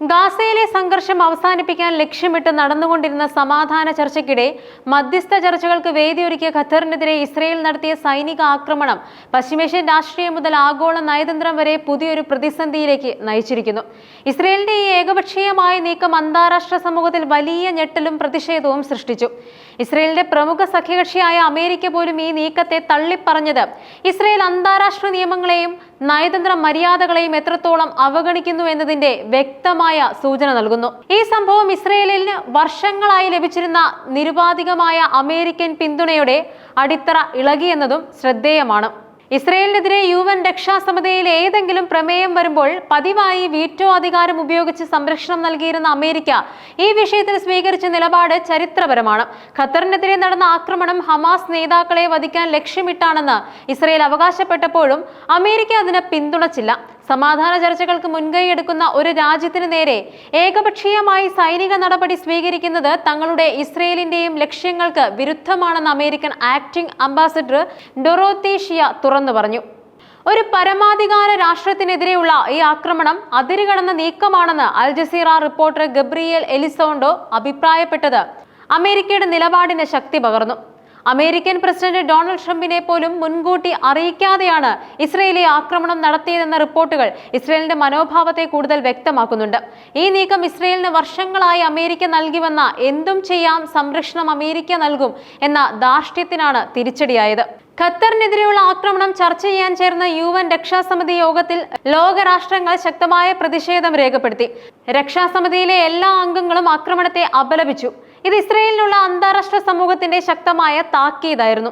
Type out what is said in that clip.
ഗാസയിലെ സംഘർഷം അവസാനിപ്പിക്കാൻ ലക്ഷ്യമിട്ട് നടന്നുകൊണ്ടിരുന്ന സമാധാന ചർച്ചയ്ക്കിടെ മധ്യസ്ഥ ചർച്ചകൾക്ക് വേദിയൊരുക്കിയ ഖത്തറിനെതിരെ ഇസ്രയേൽ നടത്തിയ സൈനിക ആക്രമണം പശ്ചിമേഷ്യൻ രാഷ്ട്രീയം മുതൽ ആഗോള നയതന്ത്രം വരെ പുതിയൊരു പ്രതിസന്ധിയിലേക്ക് നയിച്ചിരിക്കുന്നു. ഇസ്രയേലിന്റെ ഈ ഏകപക്ഷീയമായ നീക്കം അന്താരാഷ്ട്ര സമൂഹത്തിൽ വലിയ ഞെട്ടലും പ്രതിഷേധവും സൃഷ്ടിച്ചു. ഇസ്രയേലിന്റെ പ്രമുഖ സഖ്യകക്ഷിയായ അമേരിക്ക പോലും ഈ നീക്കത്തെ തള്ളിപ്പറഞ്ഞത് ഇസ്രയേൽ അന്താരാഷ്ട്ര നിയമങ്ങളെയും നയതന്ത്ര മര്യാദകളെയും എത്രത്തോളം അവഗണിക്കുന്നു എന്നതിന്റെ വ്യക്തമായ സൂചന നൽകുന്നു. ഈ സംഭവം ഇസ്രയേലിന് വർഷങ്ങളായി ലഭിച്ചിരുന്ന നിരുപാധികമായ അമേരിക്കൻ പിന്തുണയുടെ അടിത്തറ ഇളകിയെന്നതും ശ്രദ്ധേയമാണ്. ഇസ്രയേലിനെതിരെ യു എൻ രക്ഷാസമിതിയിൽ ഏതെങ്കിലും പ്രമേയം വരുമ്പോൾ പതിവായി വീറ്റോ അധികാരം ഉപയോഗിച്ച് സംരക്ഷണം നൽകിയിരുന്ന അമേരിക്ക ഈ വിഷയത്തിൽ സ്വീകരിച്ച നിലപാട് ചരിത്രപരമാണ്. ഖത്തറിനെതിരെ നടന്ന ആക്രമണം ഹമാസ് നേതാക്കളെ വധിക്കാൻ ലക്ഷ്യമിട്ടാണെന്ന് ഇസ്രയേൽ അവകാശപ്പെട്ടപ്പോഴും അമേരിക്ക അതിനെ പിന്തുണച്ചില്ല. സമാധാന ചർച്ചകൾക്ക് മുൻകൈ മുൻകൈയെടുക്കുന്ന ഒരു രാജ്യത്തിന് നേരെ ഏകപക്ഷീയമായി സൈനിക നടപടി സ്വീകരിക്കുന്നത് തങ്ങളുടെ ഇസ്രയേലിന്റെയും ലക്ഷ്യങ്ങൾക്ക് വിരുദ്ധമാണെന്ന് അമേരിക്കൻ ആക്ടിംഗ് അംബാസിഡർ ഡൊറോത്തീഷിയ തുറന്നു പറഞ്ഞു. ഒരു പരമാധികാര രാഷ്ട്രത്തിനെതിരെയുള്ള ഈ ആക്രമണം അതിരുകടന്ന നീക്കമാണെന്ന് Al Jazeera reporter Gabriel Elizondo അഭിപ്രായപ്പെട്ടത്. അമേരിക്കയുടെ നിലപാടിന് ശക്തി പകർന്നു. അമേരിക്കൻ പ്രസിഡന്റ് ഡൊണാൾഡ് ട്രംപിനെ പോലും മുൻകൂട്ടി അറിയിക്കാതെയാണ് ഇസ്രയേലി ആക്രമണം നടത്തിയതെന്ന റിപ്പോർട്ടുകൾ ഇസ്രയേലിന്റെ മനോഭാവത്തെ കൂടുതൽ വ്യക്തമാക്കുന്നുണ്ട്. ഈ നീക്കം ഇസ്രയേലിന് വർഷങ്ങളായി അമേരിക്ക നൽകി വന്ന എന്തും ചെയ്യാം സംരക്ഷണം അമേരിക്ക നൽകും എന്ന ധാർഷ്ട്യത്തിനാണ് തിരിച്ചടിയായത്. ഖത്തറിനെതിരെയുള്ള ആക്രമണം ചർച്ച ചെയ്യാൻ ചേർന്ന യു എൻ രക്ഷാസമിതി യോഗത്തിൽ ലോകരാഷ്ട്രങ്ങൾ ശക്തമായ പ്രതിഷേധം രേഖപ്പെടുത്തി. രക്ഷാസമിതിയിലെ എല്ലാ അംഗങ്ങളും ആക്രമണത്തെ അപലപിച്ചു. ഇത് ഇസ്രയേലിനുള്ള അന്താരാഷ്ട്ര സമൂഹത്തിന്റെ ശക്തമായ താക്കീതായിരുന്നു.